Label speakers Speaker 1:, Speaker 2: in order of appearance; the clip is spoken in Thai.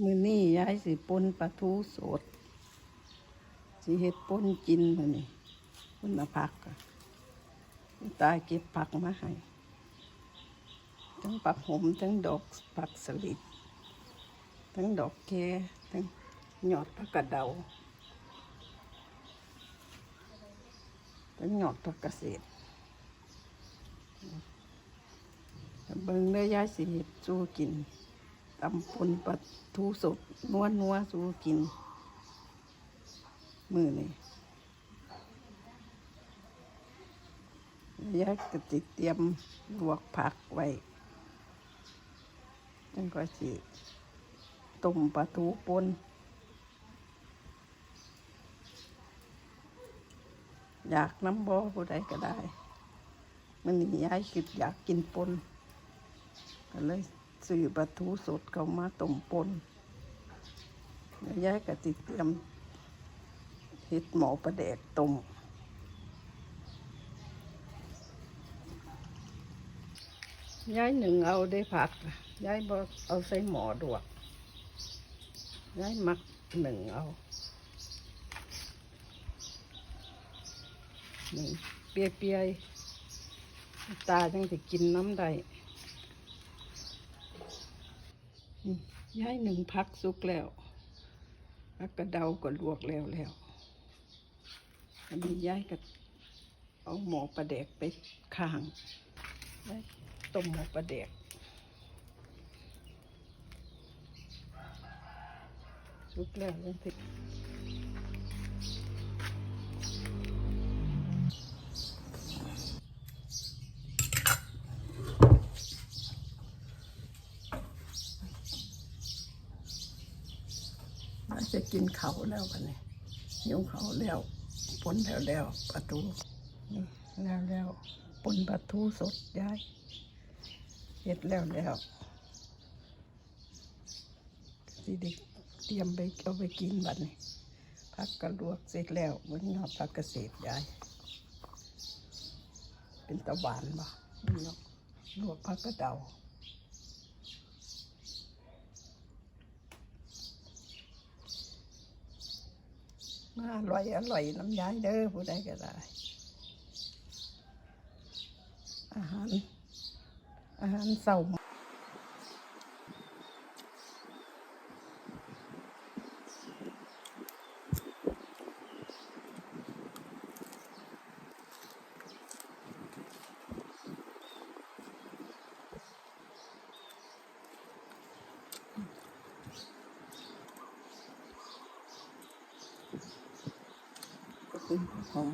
Speaker 1: มือนี่ยายสิปนปลาทูสด สิเฮ็ดปนกินมือนี้คุณน่ะผักตาเก็บผักมาให้ทั้งปักหอมทั้งดอกผักสลิดทั้งดอกแคทั้งยอดผักกระเดาทั้งยอดผักกระเศษเบิ่งเด้อยายสิเฮ็ดสู้กิน ตำปนปลาทูสดนัวนัวสูกิน มือนี่ยายก็ติเตรียมลวกผักไว้นั่นก็สิต้มปลาทูปนอยากน้ำบ่ผู้ใดก็ได้ มันนี่ยายคิดอยากกินปนก็เลย ซื้อปลาทูสดเข้ามาต้มปนแล้วยายก็ติเตรียมเฮ็ดหมอประแดกต้มย้ายหนึ่งเอาได้ผักย้ายบ่เอาใส่หมอดวกย้ายมักหนึ่งเอาหนึ่งเปียเปียตาจังจะกินน้ำได้อืม ย้ายหนึ่งพักสุกแล้วพักกระเดาก็ลวกแล้วแล้วอันนี้ย้ายก็เอาหมอประแดกไปข้างไว้ต้มหมอประแดกสุกแล้วยังติด จะกินเขาแล้วกันเนี่ยหิวเขาแล้วปนแล้วแล้วปลาทูนี่แล้วแล้วปนปลาทูสดย้ายเห็ดแล้วแล้วสิเด็กเตรียมไปเอาไปกินบัดนี้พักกระลวกเสร็จแล้ววันนอาผักกระเสดย้ายเป็นตะหวานบ่เนาะลวกผักกระเดา มาอร่อยอร่อยน้ำย้ายเด้อผู้ใดก็ได้ อาหาร อาหารเสาร์ ก็คือของ